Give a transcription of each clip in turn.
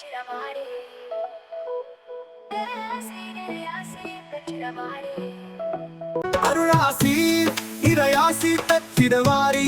பெற்றிடமாறே அருளாசி இறையாசி பெற்றிடவாரி.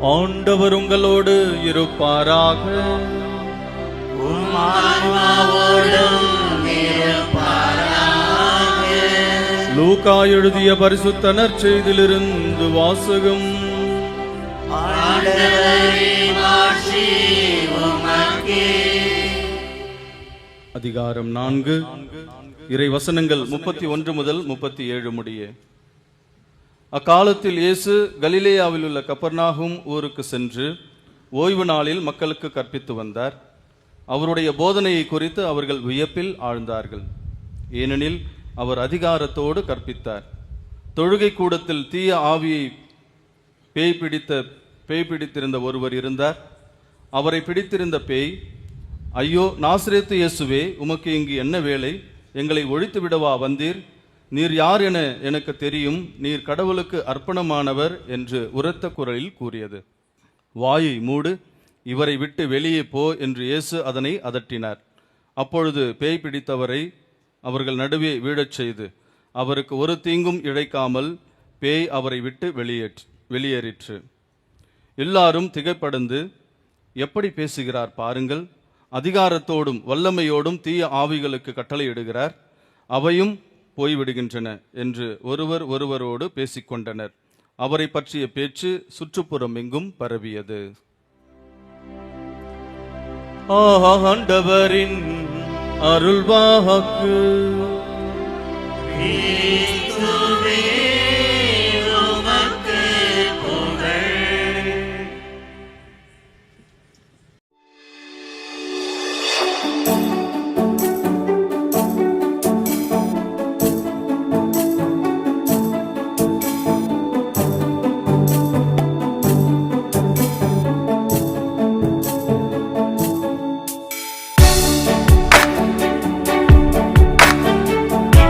ஆண்டவர் உங்களோடு இருப்பாராக. லூகா எழுதிய பரிசுத்த நற்செய்திலிருந்து வாசகம். அதிகாரம் நான்கு. இறை வசனங்கள் முப்பத்தி ஒன்று முதல் முப்பத்தி ஏழு முடிய. அக்காலத்தில் இயேசு கலிலேயாவில் உள்ள கப்பர்நாகும் ஊருக்கு சென்று ஓய்வு நாளில் மக்களுக்கு கற்பித்து வந்தார். அவருடைய போதனையை குறித்து அவர்கள் வியப்பில் ஆழ்ந்தார்கள். ஏனெனில் அவர் அதிகாரத்தோடு கற்பித்தார். தொழுகை கூடத்தில் தீய ஆவியை பேய் பிடித்த பேய் பிடித்திருந்த ஒருவர் இருந்தார். அவரை பிடித்திருந்த பேய் ஐயோ நாசிரேத்து இயேசுவே உமக்கு இங்கு என்ன வேலை? எங்களை ஒழித்து விடவா வந்தீர்? நீர் யார் என எனக்கு தெரியும் நீர் கடவுளுக்கு அர்ப்பணமானவர் என்று உரத்த குரலில் கூறியது. வாயை மூடு இவரை விட்டு வெளியே போ என்று இயேசு அதனை அதட்டினார். அப்பொழுது பேய் பிடித்தவரை அவர்கள் நடுவே வீழச் செய்து அவருக்கு ஒரு தீங்கும் இழைக்காமல் பேய் அவரை விட்டு வெளியேற்று வெளியேறிற்று. எல்லாரும் திகைப்படைந்து எப்படி பேசுகிறார் பாருங்கள். அதிகாரத்தோடும் வல்லமையோடும் தீய ஆவிகளுக்கு கட்டளையிடுகிறார். அவையும் போய்விடுகின்றன என்று ஒருவர் ஒருவரோடு பேசிக்கொண்டனர். அவரை பற்றிய பேச்சு சுற்றுப்புறம் எங்கும் பரவியது. ஆண்டவரின் அருள்வாக்கு.